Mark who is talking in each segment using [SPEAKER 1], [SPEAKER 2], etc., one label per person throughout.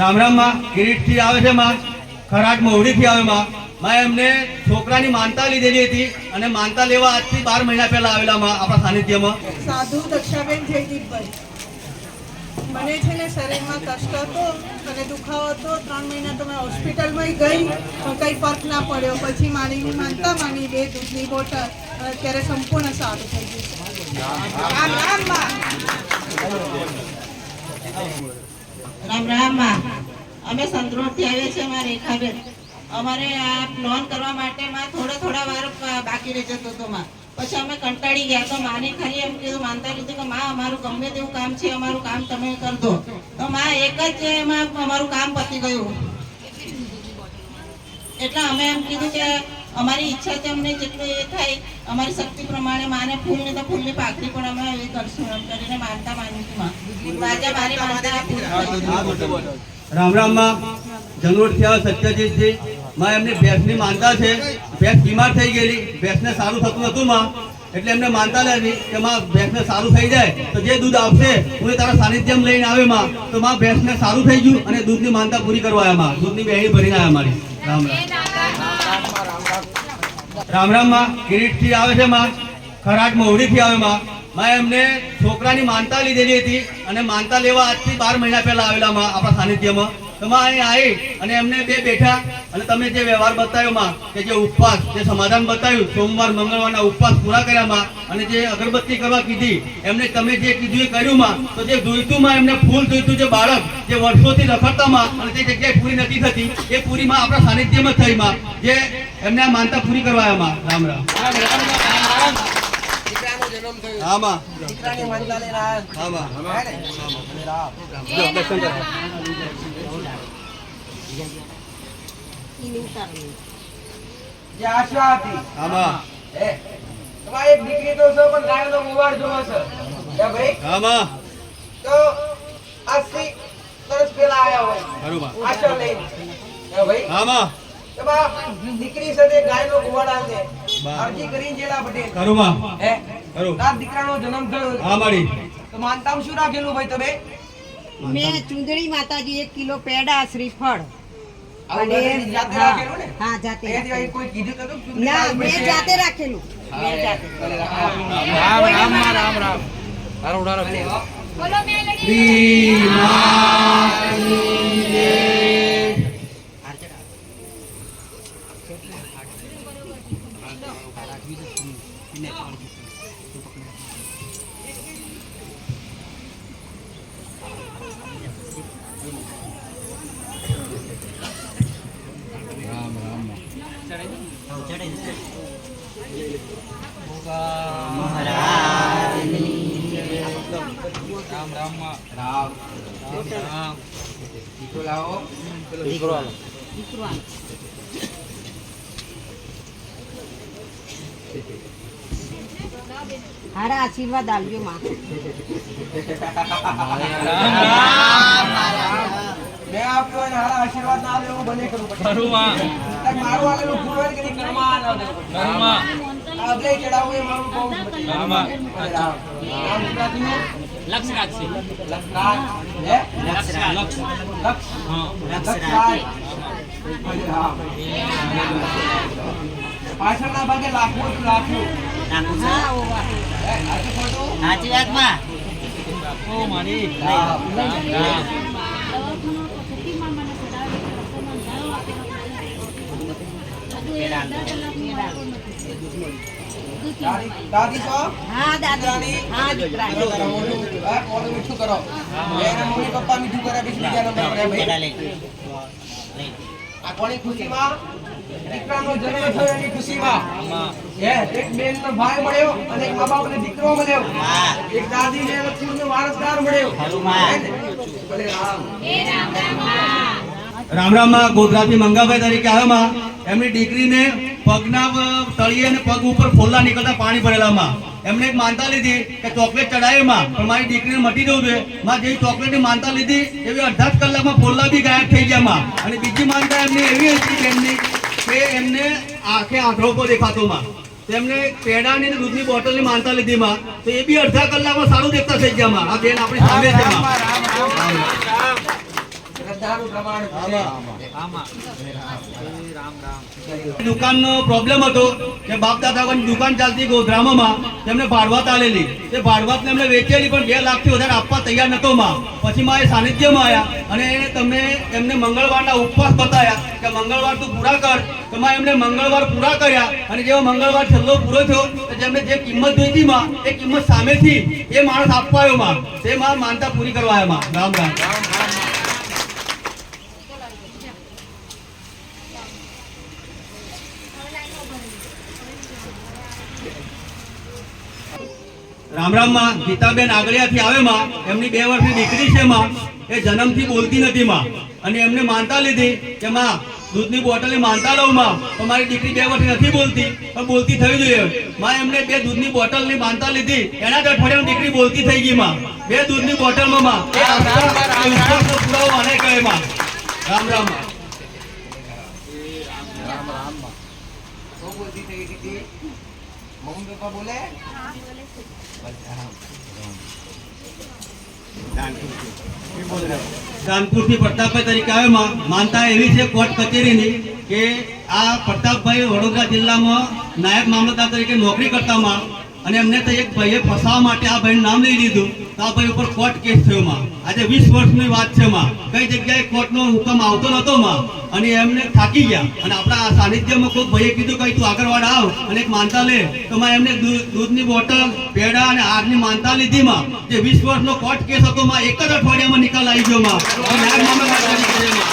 [SPEAKER 1] રામ રામમાં કિરીટથી આવે છે માં, ખરાટ મોવડી થી આવે માં. માં, એમને છોકરાની માનતા લીધેલી હતી અને માનતા લેવા આજથી બાર મહિના પહેલા આવેલા માં આપણા સાનિધ્યમાં.
[SPEAKER 2] સાધુ દક્ષાબેન જયદીપભાઈ મને છે ને શરીરમાં કષ્ટ હતો અને દુખાવો હતો. ત્રણ મહિના તો મેં હોસ્પિટલમાં ગઈ, પણ કંઈ ફર્ક ના પડ્યો. પછી મારી માનતા માની બે દૂધની બોટલ. અત્યારે સંપૂર્ણ સારું થઈ ગયું છે. રામ રામ.
[SPEAKER 3] રામ રામમાં અમે સંતરોડથી આવીએ છીએ અમારે રેખાબેન. અમારે આ લોન કરવા માટે માં થોડા થોડા વાર બાકી રહી જતો હતો માં. પછી અમે કંટાળી ગયા તો માને ખાલી એમ કીધું, માનતા લીધું કે માં, અમારું ગમે તેવું કામ છે, અમારું કામ તમે કર તો માં એક જ એમાં અમારું કામ પતી ગયું. એટલે અમે એમ કીધું કે અમારી ઈચ્છા છે અમને જેટલું એ થાય અમારી શક્તિ પ્રમાણે માને ફૂલની તો ફૂલની પાકડી પણ અમે એ કરશું એમ કરીને માનતા માની હતી મારી માનતા પૂરી થઈ ગઈ.
[SPEAKER 1] રામ રામમાં. જંગલોટ થયા સત્યજીતજી. માં એમની ભેંસની માનતા છે. ભેંસ બીમાર થઈ ગયેલી. ભેંસને સારું થતું નતું માં. એટલે એમને માનતા લેવી કે માં ભેંસને સારું થઈ જાય તો જે દૂધ આપશે હું એ તારા સાનિધ્યમ લઈને આવે માં. તો માં ભેંસને સારું થઈ ગયું અને દૂધની માનતા પૂરી કરવા આવ્યા માં. દૂધની બેહણી ભરીને આવ્યા મારી. રામ રામ. રામ રામમાં કિરીટ આવે છે માં ખરાટ મોવડીથી આવે માં. માં એમને છોકરાની માનતા લીધેલી હતી અને માનતા લેવા આજથી બાર મહિના પહેલા આવેલા માં આપણા સાનિધ્યમાં. તો માં અહીં આવી અને એમને બે બેઠા. અને તમે જે વ્યવહાર બતાવ્યો માં કે જે ઉપવાસ જે સમાધાન બતાવ્યું સોમવાર મંગળવારના ઉપવાસ પૂરા કર્યા માં અને જે અગરબત્તી કરવા કીધી એમને તમે જે કીધું એ કર્યું માં તો જે જોઈતું માં એમને ફૂલ જોઈતું જે બાળક જે વર્ષોથી રખડતા માં અને તે જગ્યાએ પૂરી નથી થતી એ પૂરી માં આપણા સાનિધ્યમાં થઈ માં જે એમને આ માનતા પૂરી કરવા આવ્યા માં. રામ રામ. હા માં. હા માં. જો,
[SPEAKER 4] આશા હતી એક દીકરી તો છે પણ ગાયનો મુવાડ જોવો છે હે ભાઈ
[SPEAKER 1] હા
[SPEAKER 4] તો આજથી સરસ પેલા આયા હોય
[SPEAKER 1] ખરું
[SPEAKER 4] આશા લઈને હે ભાઈ
[SPEAKER 1] હા
[SPEAKER 4] તમારા દીકરી સાથે ગાયનો મુવાડ આલે અરજી કરીને જેલા પટેલ
[SPEAKER 1] ખરું
[SPEAKER 4] હે
[SPEAKER 1] ખરું
[SPEAKER 4] તાર દીકરાનો જન્મ થયો
[SPEAKER 1] હા મારી
[SPEAKER 4] તો માનતામાં શું રાખેલું ભાઈ તમે
[SPEAKER 5] મેં ચુંદડી માતાજી એક કિલો પેડા શ્રીફળ. અને
[SPEAKER 4] જાતે
[SPEAKER 5] હા,
[SPEAKER 4] રાખેલું ને?
[SPEAKER 5] હા જાતે રાખેલું.
[SPEAKER 4] કોઈ કીધું તો ખરું?
[SPEAKER 5] ના મેં જાતે રાખેલું. મેં
[SPEAKER 4] દીકરો
[SPEAKER 5] હારા આશીર્વાદ આવજો માં.
[SPEAKER 4] મેં હારા આશીર્વાદ ના એવું બને કરું. તાર મારું આવેલું પૂરું કે ઘરમાં ના દેવું. આગલે ચડાવવું એ મારું બહુ પછી. રામ. રામ ગુજરાતીનું? લક્ષરાજ. હે? લક્ષ. લક્ષરાજ. પાછળના ભાગે લાખું લાખું.
[SPEAKER 5] હે,
[SPEAKER 4] સાચું ખોટું?
[SPEAKER 5] સાચી વાતમાં
[SPEAKER 4] રામ. દાદી દાદી
[SPEAKER 5] દાદી
[SPEAKER 4] મમ્મી પપ્પા મીઠું કરે બીજા ખુશીમાં દીકરાનો જન્મ થયો ખુશીમાં એક બેનનો ભાઈ મળ્યો અને એક દીકરો મળ્યો એક દાદીને લક્ષ્મીનો વારસદાર મળ્યો
[SPEAKER 1] માં ગોધરાથી મંગાભાઈ તરીકે આવ્યા એમની દીકરીને પગના અ, તળિયે અને પગ ઉપર ફોલ્લા નીકળતા પાણી ભરેલામાં. એમને એક માનતા લીધી કે ચોકલેટ ચડાવી માં પણ મારી દીકરીને મટી જવું છે માં જેવી ચોકલેટની માનતા લીધી એવી અડધા કલાકમાં ફોલ્લા બી ગાયબ થઈ ગયા માં. અને બીજી માનતા એમની એવી હતી એમની કે એમને આંખે આંધળો પર દેખાતો માં. તેમને પેડાની દૂધની બોટલની માનતા લીધી માં. તો એ બી અડધા કલાકમાં સારું દેખતા થઈ ગયા માં. આ બેન આપણી સામે છે માં
[SPEAKER 4] શ્રદ્ધા સોનાનું પ્રમાણ
[SPEAKER 1] આમાં. દુકાનનો પ્રોબ્લેમ હતો કે બાપ દાદાની દુકાન ચાલતી ગોધરામાં તેમને ભાડવાત આલેલી. તે ભાડવાત એમને વેચેલી પણ બે લાખથી વધારે આપવા તૈયાર નતો માં. પછી માં એ સાનિધ્યમાં આવ્યા અને તમને એમને મંગળવારના ઉપવાસ બતાવ્યા કે મંગળવાર તું પૂરા કર. તો માં એમને મંગળવાર પૂરા કર્યા અને જેવો મંગળવાર છેલ્લો પૂરો થયો તો જેમને જે કિંમત જોઈતી માં એ કિંમત સામેથી એ માણસ આપવા આવ્યો માં. તે માં માનતા પૂરી કરવા આવ્યા માં. રામ રામ. રામ રામમાં ગીતાબેન આગળિયાથી આવે માં એમની બે વર્ષની દીકરી છે માં એ જન્મથી બોલતી નથી માં. અને એમને માનતા લીધી કે માં દૂધની બોટલની માનતા લઉં માં તો મારી દીકરી બે વર્ષની નથી બોલતી પણ બોલતી થવી જોઈએ. માં એમને બે દૂધની બોટલની માનતા લીધી એના જ અઠવાડિયામાં દીકરી બોલતી થઈ ગઈ માં. બે દૂધની બોટલમાં માં. પુરાવો કહે માં. રામ રામ.
[SPEAKER 4] રામ રામ. બોલે?
[SPEAKER 1] કાનપુરથી પ્રતાપભાઈ તરીકે આવે. માનતા એવી છે કોર્ટ કચેરીની કે આ પ્રતાપભાઈ વડોદરા જિલ્લામાં નાયબ મામલતદાર તરીકે નોકરી કરતા માં અને એમને તો એક ભાઈએ ફસાવા માટે આ ભાઈ નામ લઈ લીધું. તો આ ભાઈ ઉપર કોર્ટ કેસ થયો માં. આજે વીસ વર્ષની વાત છે માં. કઈ જગ્યાએ કોર્ટનો હુકમ આવતો નતો માં. અને એમને થાકી ગયા. અને આપણા સાનિધ્યમાં કોઈ ભાઈએ કીધું કઈ તું આગળ વાળા આવ અને એક માનતા લે. તો માં એમને દૂધની બોટલ, પેડા અને આગની માનતા લીધી માં. જે વીસ વર્ષનો કોર્ટ કેસ હતો માં, એક જ અઠવાડિયામાં નિકાલ આવી ગયો માં.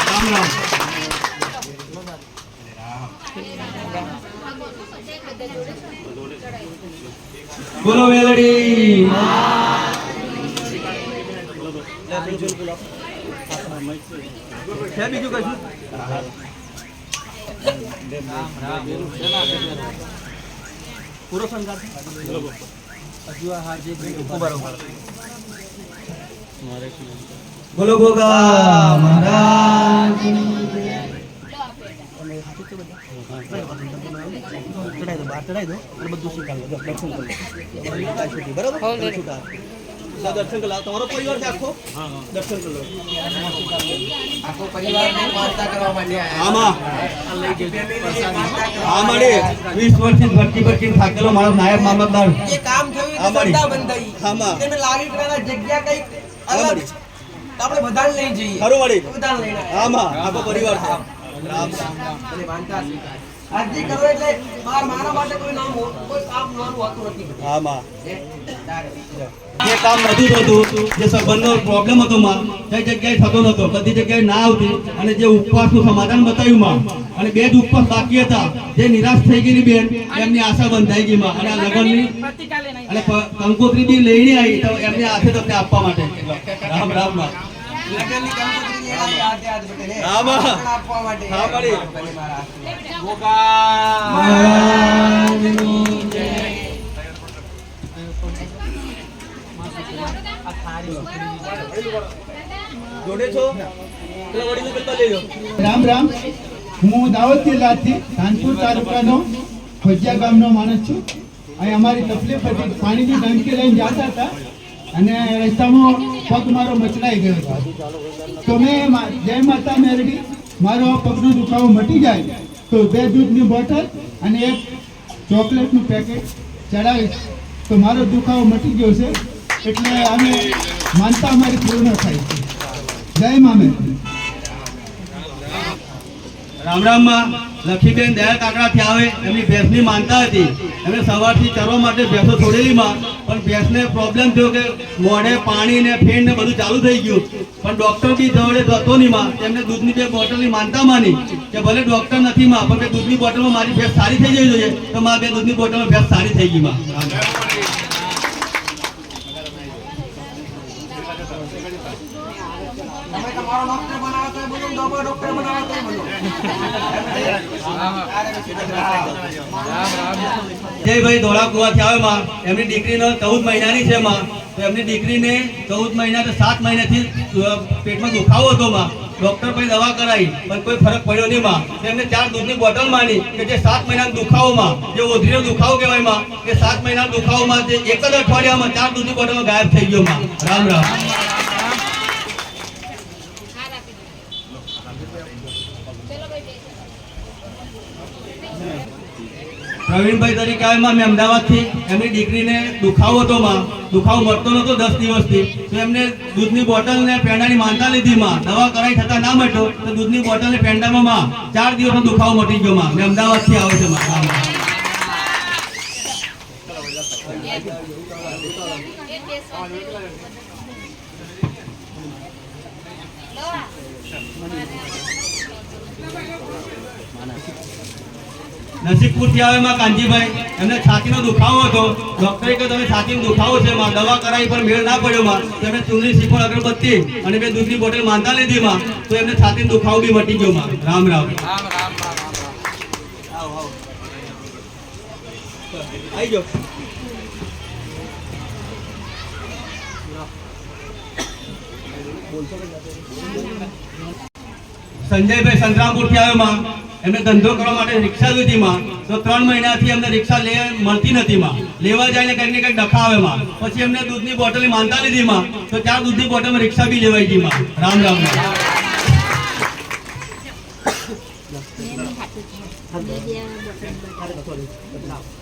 [SPEAKER 1] રામ રામ. બોલો વેલડી બીજું કશું પૂરો સંગાર બોલો ભોગા મહારાજ. દર્શન કલા તમારો પરિવાર છે આખો? દર્શન કરો
[SPEAKER 4] આખો પરિવાર માનતા કરવા માટે
[SPEAKER 1] આમાં.
[SPEAKER 4] ફેમિલી માનતા
[SPEAKER 1] આ મળે વીસ વર્ષથી ભરતી ભરતી થાકેલો મારો નાયબ મામલતદાર.
[SPEAKER 4] એ કામ થયું
[SPEAKER 1] આ
[SPEAKER 4] તો બંધાઈ
[SPEAKER 1] આમાં.
[SPEAKER 4] જગ્યા અલગ. આપણે બધાને લઈ જઈએ.
[SPEAKER 1] ખરું મળી
[SPEAKER 4] બધાને લઈને
[SPEAKER 1] આમાં. આખો પરિવાર છે.
[SPEAKER 4] અને માનતા સ્વીકાર. કરો એટલે માર મારા માટે કોઈ નામ કોઈ કામ નાનું હોતું નથી.
[SPEAKER 1] આમાં
[SPEAKER 4] હે?
[SPEAKER 1] જે કામ નથી થતું જે સંબંધનો પ્રોબ્લેમ હતો માં કઈ જગ્યાએ થતો નતો બધી જગ્યાએ ના આવતી અને જે ઉપવાસનું સમાધાન બતાવ્યું માં અને બે જ ઉપવાસ બાકી હતા જે નિરાશ થઈ ગયેલી બેન એમની આશા બંધાઈ ગઈ માં અને આ લગ્નની અને કંકોત્રી બી લઈને આવી તો એમને હાથે તમને આપવા માટે. રામ રામમાં
[SPEAKER 4] લગ્નની કંકોત્રી
[SPEAKER 6] રામ રામ. હું દાહોદ જિલ્લાથી કાનપુર તાલુકાનો ભજીયા ગામનો માણસ છું. અહીં અમારી તકલીફ હતી. પાણીની ટંકી લઈને જતા હતા અને રસ્તામાં પગ મારો મચડાઈ ગયો હતો તો મેં, જય માતા મેરડી, મારો પગનો દુખાવો મટી જાય તો બે દૂધની બોટલ અને એક ચોકલેટનું પેકેટ ચડાવીશ તો મારો દુખાવો મટી ગયો છે. એટલે અમે માનતા અમારી પૂર્ણ થાય. છે જય મામે
[SPEAKER 1] રામ રામમાં લખીબેન દયા કાકડાથી આવે એમની ભેંસની માનતા હતી. એમણે સવારથી ચરવા માટે ભેંસો છોડેલી માં. પણ ભેંસને પ્રોબ્લેમ થયો કે મોઢે પાણી ને ફેન ને બધું ચાલુ થઈ ગયું. પણ ડોક્ટર બી જોડે જતો નહીં માં. તેમને દૂધની બે બોટલની માનતા માની કે ભલે ડોક્ટર નથી માં પણ કે દૂધની બોટલમાં મારી ભેંસ સારી થઈ જવી જોઈએ તો માં બે દૂધની બોટલમાં ભેંસ સારી થઈ ગઈ માં.
[SPEAKER 4] તમારો ડોક્ટર બનાવો બોલો, ડોક્ટર બનાવો બોલો.
[SPEAKER 1] જયભાઈ ધોળાકુવાથી આવે માં. એમની દીકરીનો ચૌદ મહિનાની છે માં. તો એમની દીકરીને ચૌદ મહિના તો સાત મહિનાથી પેટમાં દુખાવો હતો માં. ડોક્ટર પછી દવા કરાવી પણ કોઈ ફરક પડ્યો નહીં માં. એમને ચાર દૂધની બોટલ માની કે જે સાત મહિના દુખાવોમાં જે ઓધરીનો દુખાવો કહેવાયમાં કે સાત મહિના દુખાવોમાં જે એક જ અઠવાડિયામાં ચાર દૂધની બોટલમાં ગાયબ થઈ ગયો માં. રામ રામ. પ્રવીણભાઈ તરીકે આવ્યા મેં અમદાવાદથી. એમની દીકરીને દુખાવો હતો માં. દુખાવો મળતો નહોતો દસ દિવસથી. તો એમને દૂધની બોટલ ને પેંડાની માનતા લીધી માં. દવા કરાઈ થતા ના મટ્યો તો દૂધની બોટલ ને પેંડામાં માં ચાર દિવસનો દુખાવો મટી ગયો માં. મેં અમદાવાદથી આવ્યો છે માં હા, માં. નસીબપુરથી આવે માં કાનજીભાઈ. એમને છાતીનો દુખાવો હતો. ડોક્ટરે કહ્યું તમે છાતીનો દુખાવો છે માં. દવા કરાવી પણ મેળ ના પડ્યો માં. એમને ચૂંદડી શ્રીફળ અગરબત્તી અને બે દૂધની બોટલ માનતા લીધી માં. તો એમને છાતીનો દુખાવો બી મટી ગયો માં. રામ રામ. આવી જાઓ. સંજયભાઈ સંતરામપુરથી આવ્યો માં. એમને ધંધો કરવા માટે રિક્ષા લીધી માં. તો ત્રણ મહિનાથી એમને રિક્ષા લે મળતી નથી માં. લેવા જાય ને કંઈક ને કંઈક ડખા આવે માં. પછી એમને દૂધની બોટલ માનતા લીધી માં. તો ચાર દૂધની બોટલમાં રિક્ષા બી લેવાઈ ગઈ માં. રામ રામ. રામ